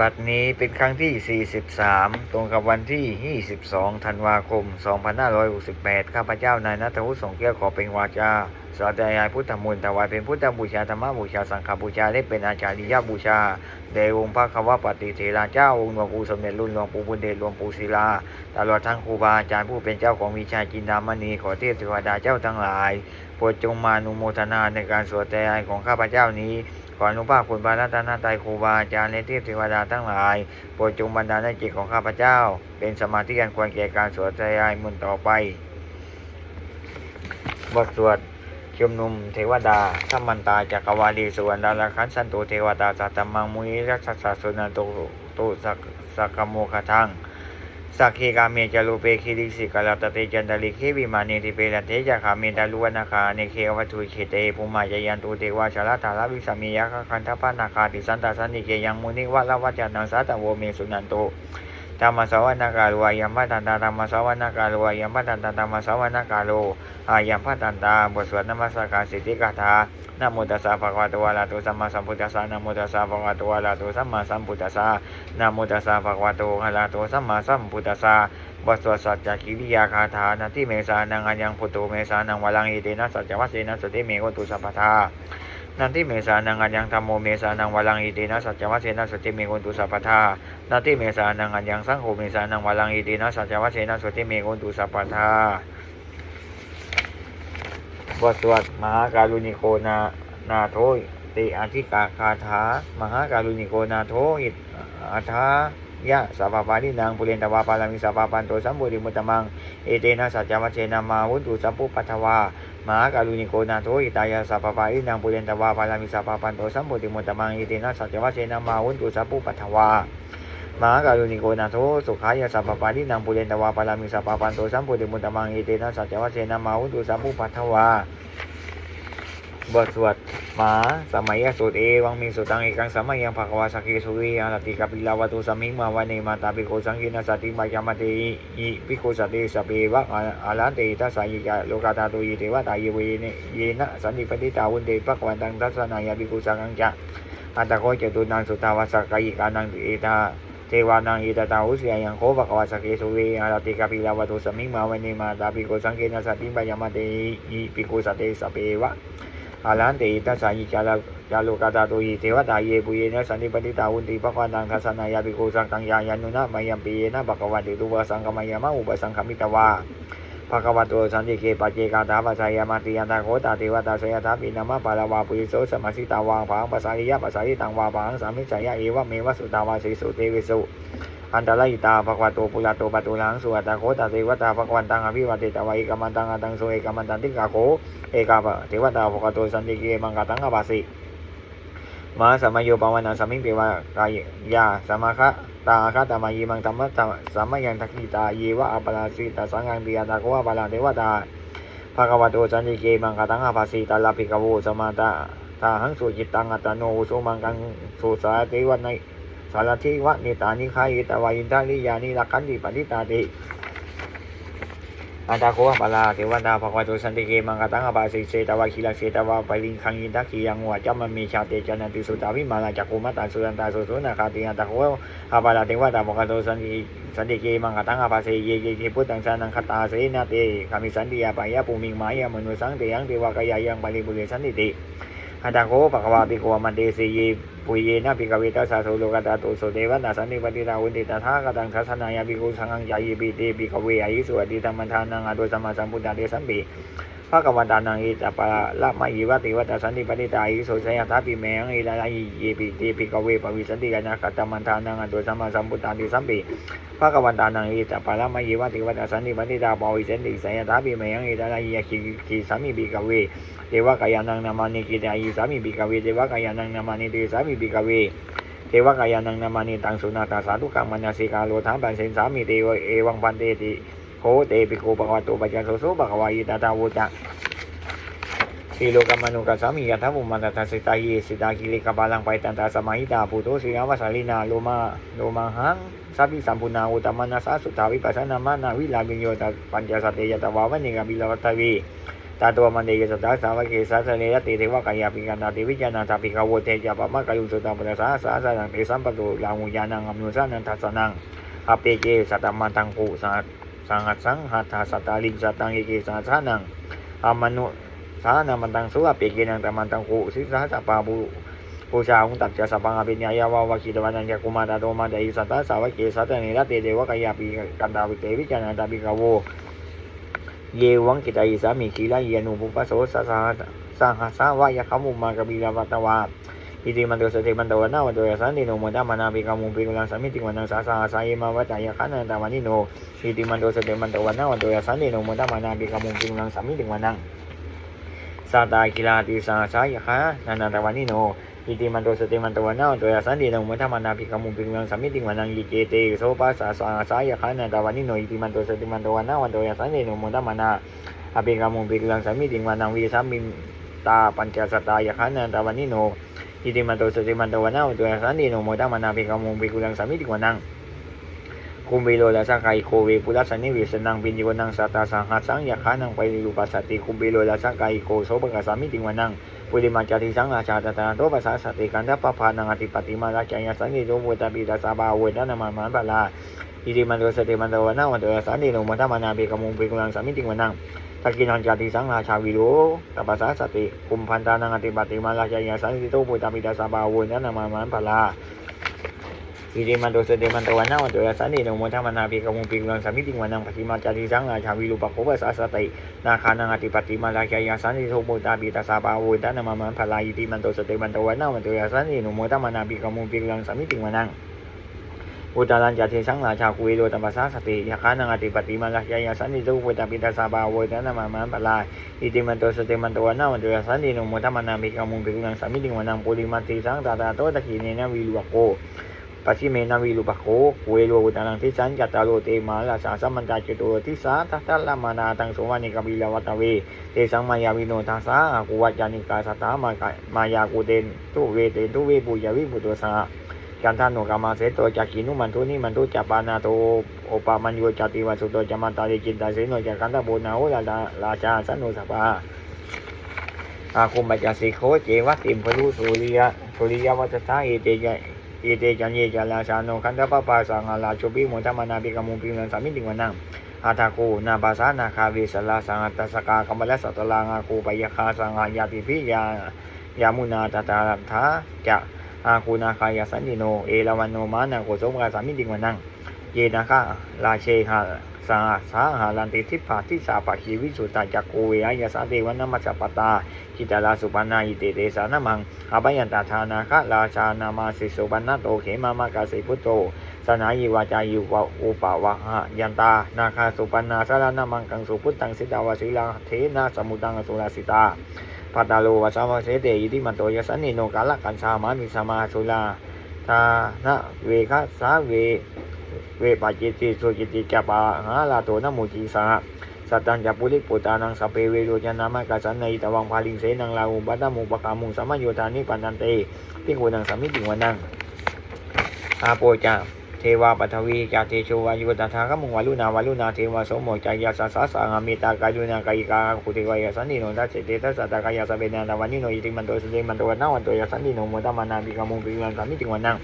บัดนี้เป็นครั้งที่ 43 ตรงกับวันที่ 22 ธันวาคม 2568 ข้าพเจ้านายนัทวุฒิสงเกียรติขอเป็นวาจาสาธยายพุทธมนต์ถวายเป็นพุทธบูชาธรรมบูชาสังฆบูชาได้เป็นอาจาริยบูชาแด่องพระคาวปฏิเทราเจ้าองค์หลวงปู่สมเด็จรุ่นหลวงปู่บุญเดชหลวงปู่ศิลาตลอดทั้งครูบาอาจารย์ผู้เป็นเจ้าของวิชาจินดามณีขอเทพเทวดาเจ้าทั้งหลายโปรดจงมานุโมทนาในการสวดแต่ยายของข้าพเจ้านี้ ขออนุภาพคุณพระรัตนตรัยครูบาอาจารย์และเทพเทวดาทั้งหลาย โปรดจงบันดาลให้จิตของข้าพเจ้า เป็นสมาธิอันควรแก่การสวดแต่ยายมนต่อไป บทสวดชุมนุมเทวดาสัมมันตาจักรวาลีสวรรณดาราคันสันตุเทวดาสัตมังมุนิรักษาสุนันตุตุสักสักกโมคทัง สักขีกาเมจารุเปคิริสิกาลตเตจันตลิเควิมานิติเปรเทจาคาเมตาลุวนาคาเนเควัตุเขเตภูมาจยันตุเทวาชาลตาลวิสามียะคันทปานาคาติสันตาสันนิเกยังมุนิวัลวัจนังสัตโวเมสุนันโต ธรรมสวนาการุอายัมพัตันตาธรรมสวนาการุอายัมพัตันตาธรรมสวนาการุอายัมพัตันตาบทสวดนมัสการสิทธิกถานะโมตัสสะภะคะวะโตอะระหะโตสัมมาสัมพุทธัสสะนะโมตัสสะภะคะวะโตอะระหะโตสัมมาสัมพุทธัสสะนะโมตัสสะภะคะวะโตอะระหะโตสัมมาสัมพุทธัสสะบทสวดสัจจกิริยาคาถานาทิเมสานังอัญญังพุทโธเมสานังวะลังอิเตนะสัจจวัสเสนะสติเมโกตุสัพพทา นันทิเมสานังอัญญังธรรมโมเมสานังวาลังอิตินะสัจจวัชเชนะสติเมกุนตุสัพพทานันทิเมสานังอัญญังสังโฆเมสานังวาลังอิตินะสัจจวัชเชนะสติเมกุนตุสัพพทาบทสวดมหาการุณิโกนานาโทยติอธิกาคาถามหาการุณิโกนาโทอิตอัฏฐายะสัพพานินางปุเรนตวาปาลามิสัพพันโตสัมบุริมุตตมัง เอเตนะสัจจวัชเชนะมาวุตุสัพพุปัทวา มหาการุณิโกนาโทอิตายาสัพพะอินังปุเรนตวาปาลามิสัพพันโตสัมปุติมุตตมังอิตินะสัจวัชเชนะมาวุนตุสัพพุปัทวามหาการุณิโกนาโทสุขายาสัพพะอินังปุเรนตวาปาลามิสัพพันโตสัมปุติมุตตมังอิตินะสัจจวัชเชนะมาวุนตุสัพพุปัทวา บทสวดมาสมัยสุตเอวังมีสุตังเอกังสมัยยังภควาสักเคสุริอาลติกาปิลาวตุสมิงมาวันเนมาตาปิโกสังกินาสติมายามเตอิปิโกสติสเปวะอาลันเตทัสสายิกาโลกาตาตุยิเทวตาเยเวเนเยนะสันติปฏิตาวุนเตปะกวันตังทัสนายาปิโกสังกังจะอัตตะโกเจตุนังสุตาวาสักกายิกานังเอตาเทวานังอิตาตาอุสยายังโคภควาสกเกสุเวอารติกาปิลาวตุสมิงมาวันเนมาตาปิโกสังเกนะสติมายามเตอิปิโกสติสเปวะ อาลันเตอิตัสสายิจาลาจารุกาตาตุหิเทวตาเยปุเยนะสันติปฏิตาวุนติปะควานังทัสสนายาปิโกสังกังยายันนุนะมายัมปีเยนะปะกวันติตุวะสังกมายามะอุปสังขมิตวาภะคะวะโตสันติเกปัจเจกาตาปัสสายามาติยันตาโคตาเทวตาสยถาปินามะปาลาวาปุริโสสมาสิตาวาผังปัสสาริยะปัสสาริตังวาผังสามิจฉายะเอวะเมวะสุตาวาสิสุเตวิสุ อันตรายตาภควาโตปุระโตปตุลังสุวัตโคตเทวตาภควันตังอภิวัติตวะเอกมันตังอตังโสเอกมันตันติกาโคเอกาภเทวตาภควาโตสันติเกมังกตังอภาสิมาสมัยโยปวันาสมิงเทวากายยาสมาคะตาคาตามายีมังธรรมะสมัยยังทักขิตาเยวะอปราสิตาสังฆังติยตาโกวะปาลาเทวตาภควาโตสันติเกมังกตังอภาสิตาลาภิกขโวสมาตาตาหังสุจิตตังอัตตโนสุมังกังสุสาเทวะใน สารทิวะนิตานิคายิตวายินทาลิยานิรักขันติปฏิตาติอันตาโกะปาลาเทวดาภควตุสันติเกมังกตังอภาสิเสตวะคิลเสตวะปริงคังยินทักขียังวะจัมมมีชาเตจันติสุตาวิมาลาจักกุมัตตาสุรันตาสุสุนาคาติอันตาโกะอาปาลาเทวดาภควตุสันติสันติเกมังกตังอภาสิเยเยเทพุทธังสานังคตาเสนาเตคามิสันติยาปายาภูมิงมายามนุสังเตยังเทวกายายังปริบุเรสันติติ อันตาโกภควาปิโกมันเตสีเยปุยเยนะปิกเวตัสสะโสโลกตาโตโสเทวะนาสันนิปติตาวุนติตถาคตังทัสสนายาปิโกสังฆังยายิปิเตปิกเวอายิสุอติธรรมทานังอโตสัมมาสัมพุทธาเตสัมปิ ภะคะวันตานังอิตาปะละมะยีวะติวัตสันติปฏิตาอิโสสยทัพปิเมงอิลาลายิเยปิเตปิกเวปวิสันติกานาคตัมมันทานังอันโดสัมมาสัมพุทธาเตสัมปิภะคะวันตานังอิตาปะละมะยีวะติวัตสันติปฏิตาปวิสันติสยทัพปิเมงอิลาลายิคิคิสัมมิปิกเวเทวกายานังนามานิกิตายิสามิบิกเวเทวกายานังนามานิเตสามิบิกเวเทวกายานังนามานิตังสุนาตาสาธุกังมัญญาสิกาโลธาปันเสนสามิเตวเอวังปันเตติ โคเตปิโกปะวะโตปัจจโสโสปะวายตาตาวุจักสีโลกามานุกัสสามิยะทัพมุมันตตาสิตายิสิตาคิริกบาลังไปตันตาสมัยตาปุโตสิยาวสาลินาโลมาโลมาหังสัพพิสัมพุนาอุตมนาสาสุทาวิปัสสนามานาวิลาบิญโยตปัญจสตเตยตวาวะเนกบิลวัตวีตาตัวมันเดยสตาสาวกเกสัสเนยติเทวกายาปิกันตาติวิจานาตาปิกาวเทจาปะมะกายุสุตังปะสาสาสานังเตสัมปตุลามุญานังอมนุสานันทัสสนังอเปเกสัตตมันตังปุสัง สังหัสังหัตถสัตตาลิงสัตตังเอเกสัสานังอามนุสานังมันตังสุอเปเกนังตมันตังปุสิสาสปาบุปูชาหงตัดจะสัพังอภิญญายาวาวาคิตวันนันจะกุมารตาโตมาเดอิสัตตาสาวกเกสัตเนรเตเดวกายาปิกันดาวิเตวิจานาตาปิกาโวเยวังกิตายิสามิคีลาเยนุปุปะโสสะสาสังหาสาวายะขมุมมากบิลาวัตวา อิติมันโตสติมันโตวนาวันโตยสันติโนมดามานาปิกามุปิกุลังสามิติวันนังสาสาสายมาวัตายะขันนันตาวันิโนอิติมันโตสติมันโตวนาวันโตยสันติโนมดามานาปิกามุิติวันนังสาตากิลาติสาสายะขันนันตาวันิโนอิติมันโตสติมันโตวันนาวันโตยสันติโนมุทัมานาภิกขมุงสัมมิติวันนังยิเกเตโสปันนิโนอิติมันโมันโตวันนาวันโตยสันติโนมุทัมมานาอภิกขมุปิมังสัมมิติวันนังสัมมิตาปัญจสตายะขันนันตาวันนิโนอิติมันโตสติมันโตวันนาวันโตยสันติโนมุทัมมานาภิกวันนังคุมเบโลลาสังไคโคเวปุรัสนิเวสนังปิญญวนังสัตตาสังหัสสังยาขานังไปรูปัสสติคุมเบโลลาสังไคโคโสปกสามิติวันังปุริมาจาริสังอาชาตตาโตปัสสสติกันทัปะพานังอติปติมาราชยสังนิโตมุตตปิตาสาบาเวนะนามามันปะลาอิติมันโตสติมันโตวันนาวันโตยสันติโนมัตตมานาเบกมุงเบกุลังสามิติวันัง ตะกินังจติสังราชาวิโรตปัสสะสติคุมพันตานังอติปติมาราชยาสังนิโตมุตตปิตาสาบาเวนะนามามันปะลาอิติมันโตสติมันโตวันนาวันโตยสันติโนโมทัมานาภิกมุปิกลังสามิติวันังปฏิมาจาริสังอาชาวิรูปะโคปัสสะสตินาคานังอติปติมาราชยาสันติโทโมตาปิตาสาบาวตานามามันพลาอิติมันโตสติมันโตวันนาวันโตยสันติโนโมทัมานาภิกมุปิกลังสามิติวันัง อุตรัญจาเทสังราชาคุยโดตัมปัสสะสติยาคานังอติปติมาราชยาสันติโทโมตาปิตาสาบาโวตานามามันพลายอิติมันโตสติมันโตวันนาวันโตยสันติโนโมทัมานาภิกขมุงปิกุลังสามิติวันังปุริมาติสังตาตาโตตะขีเนนะวิลุวะโกปัจฉิเมนาวิลุปะโคเวโลอุตานังทิสัญจัตตาโลเตมาลาสาสัมมันตาจตุทิสาทัตตะละมานาตังโสวานิกบิลวัตเวเตสังมายาวิโนทัสสะอากุวัจจานิกาสัตตามากมายากูเตนทุเวเตนทุเวปุยาวิปุตตสห กันทานุกามาเสโตจักขินุมันทุนิมันทุจปานาโตโอปามันโยจติวัสุโตจามันตาริจินตาเสโนจักกันตะโบนาโอลาลาราชาสนุสปาอาคุมปัจจสิโคเจวะติมพลุสุริยะสุริยวัชตาเอเตยะเอเตจันเยจาลาชาโนคันตปะปาสังอาลาชุปิมุตมนาปิกมุปินันสามิติวันังอาตาคูนาภาษานาคาวิสลาสังอัตสกากมลสัตลางาคูปยคาสังหายาติพิยายามุนาตตาลัทธาจะ อาคูนาคายสันติโนเอราวันโนม เยนาคาราเชหาสังสาหาลันติทิพาทิสาปะคีวิสุตาจักโกเวยยสาเทวนามัสปตาจิตาลาสุปนาอิเตเตสานมังอาบยันตาธานาคะราชานามาสิสุปันนโตเขมามากาสิพุโตสนายิวาจายุวะอุปาวะหะยันตา นาคาสุปันนาสารนามังกังสุพุทธังสิตาวสิลาเทนะสมุตังสุราสิตาปัตตาโลวะสาวเสเตยิติมันโตยสันนิโนกาลกันสามามิสมาสุลาทานะเวคะสาเว เวปัจจิติสุจิติจปาหาลาโตนะมุจิสาสัตตังจะปุริปุตานังสเปเวโรจนามะกัสสันในตวังพาลิงเสนังลาอุบัตตมุปกามุงสัมมโยธานิปันนันเตพิงโกนังสัมมิติวันังอาโปจาเทวาปัทวีจาเทโชวายุตถาคมุงวาลุนาวาลุนาเทวาสมโมจายาสาสาสังามิตากายุนากายิกาคุเทวายาสันติโนทัสเสตทัสสะตากายาสเปนาตาวันนิโนอิติมันโตสเตมันโตวันนาวันโตยาสันติโนโมตมานาบิกามุงปิวันสัมมิติวันัง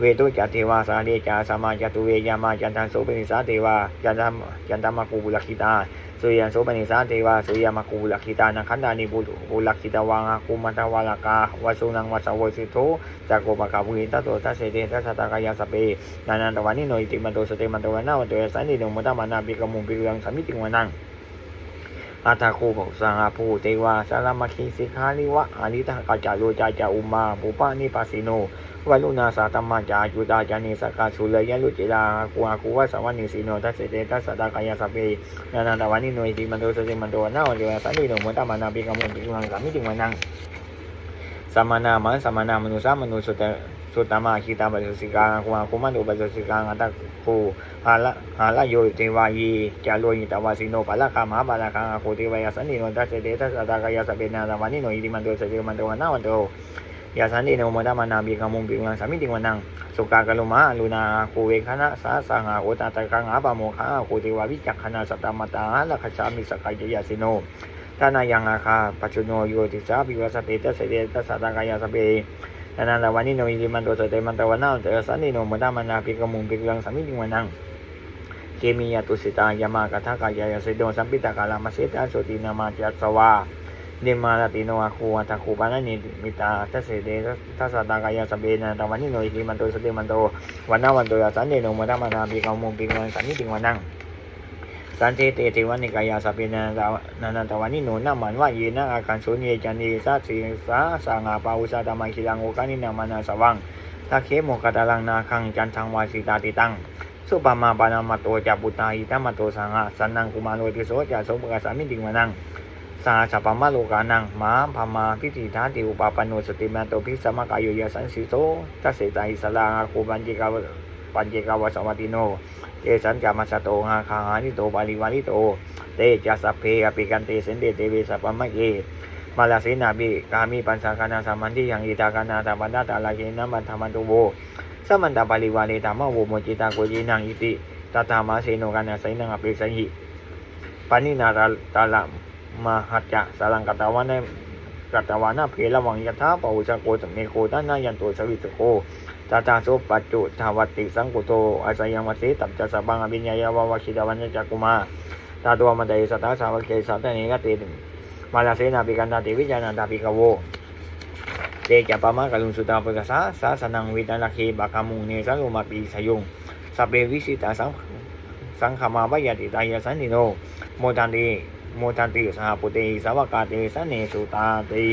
เวตุจัตเทวาสาเดจาสามาจตุเวยามาจันทังโสปนิสาเทวาจันทมจันทมากูบุลคิตาสุยันโสปนิสาเทวาสุริยมากูบุลคิตานังคันดานิบุบุลคิตาวังอาคุมันตวาลกาวสุนังวัสวสิโตจากโกปะกาบุหิตาโตทัสเสเตทัสตากายาสเปนานันตวานิโนอิติมันโตสเตมันโตวันาวันโตยสันติโนมุตมานาปิกมุงปิรังสามิติวันัง อาตาคูของสังอาภูเตวาสารมาคีสิกาลิวะอานิตากาจารุจาจาอุมาปุปานิปัสสิโนวัลุนาสาตมาจาจุตาจานิสกาสุเลยะลุจิลากูอากูวะสวันิสีโนทัสเสเตทัสสะตากายาสเปนานันตวานิโนอิติมันโตสติมันโตนาวันเดียวสันติโนมุตมานาปิกมุนปิรังสามิติวันัง สัมมานามันสัมมานามนุสามนุสุตตะสุตตมาคิตาปัสสิกาคุมาคุมันอุปัสสิกาอัตะคูหาละหาละโยเทวายีจาโลยิตาวาสิโนปะละคามาปะละคังอาคูเทวายาสันติโนทัสเสเตทัสตากายาสเปนาตวานิโนอิติมันโตสติมันโตนาวันโตยาสันติโนมตมานาบิกามุงปิรังสามิติวันังสุกากลุมาลุนาคูเวคณะสาสังหาโอตาตะกังหาปะโมคะอาคูเทวาวิจักขณะสัตตมตาละขจามิสกายยาสิโน ทานายังอาคาปัจจุโนโยติสาปิวสติตัสเสเดตสสะตากายาสเปทานันตวันนิโนอิริมันโตสเตมันตวันนาเตสันนิโนมดามานาปิกมุงปิกลังสามิติวันังเคมียตุสิตายามากทากายายสิโดสัมปิตากาลามาเสตาโสตินามาจัสสวาเดมาลติโนอาคูอัตคูปานานิมิตาทัสเสเดทัสสะตากายาสเปนะตวันนิโนอิริมันโตสเตมันโตวันนาวันโตยาสันเดโนมดามานาปิกมุงปิกลังสามิติวันัง สันเทเตวันิกายาสเปนันานันตวานิโนนามันว่าเยนะอาการสุญเยจันเยสัสิสาสางาปาอุสาตมังคิลังโอกานินามานาสวังตาเคโมกตาลังนาคังจันทังวาสิตาติตังสุปมาปานามาโตจับุตาอิตามาโตสังะสันนังกุมารโลติโสจะสมปกาสามิติงวานังสาสัปปมาโลกานังมาพามาพิจิธาติอุปาปโนสติมาโตพิสมกายโยสันสิโตทัสเสตาอิสลางาคูปัญจิกา ปัญจิกาวสวัติโนเอสันจามาสโตงาคาหานิโตบาลิวาลิโต เตจัสสพเพอปิกันเตเสนเดเตเวสัพมะเยมาลาสินาบิกามิปัญสาคานาสัมมันทิยังอิตากานาตาบันดาตาลาเกนะมันธรรมันตุโวสัมมันตาบาลิวาเลตามโวโมจิตาโกจินังอิติตตามาเสโนกานาไสนังอภิสัยหิปานินาราตาลามหัจจะสารังกตาวานะกตาวานะเพลวังยถาปะอุชโกตเมโคตานายันโตสวิสโก ตาตาโสปัจจุทาวัติสังกุโตอาศัยังวัสีตับจัสสบังอภิญญายาวาวชิตาวันจักกุมาตาตัวมันเดสตาสาวเกสัตเนกติมาลาเสนาปิกันตาติวิจานันตาปิกโวเตจัปามะกลุงสุตาปกสาสาสนังวิตาลคีบาคามุงเนสังอุมาปิสยุงสัพเพวิสิตาสังสังขมาบายติตายสันติโนโมทันติโมทันติสหปุเตสาวกาเตสันเนสุตาติ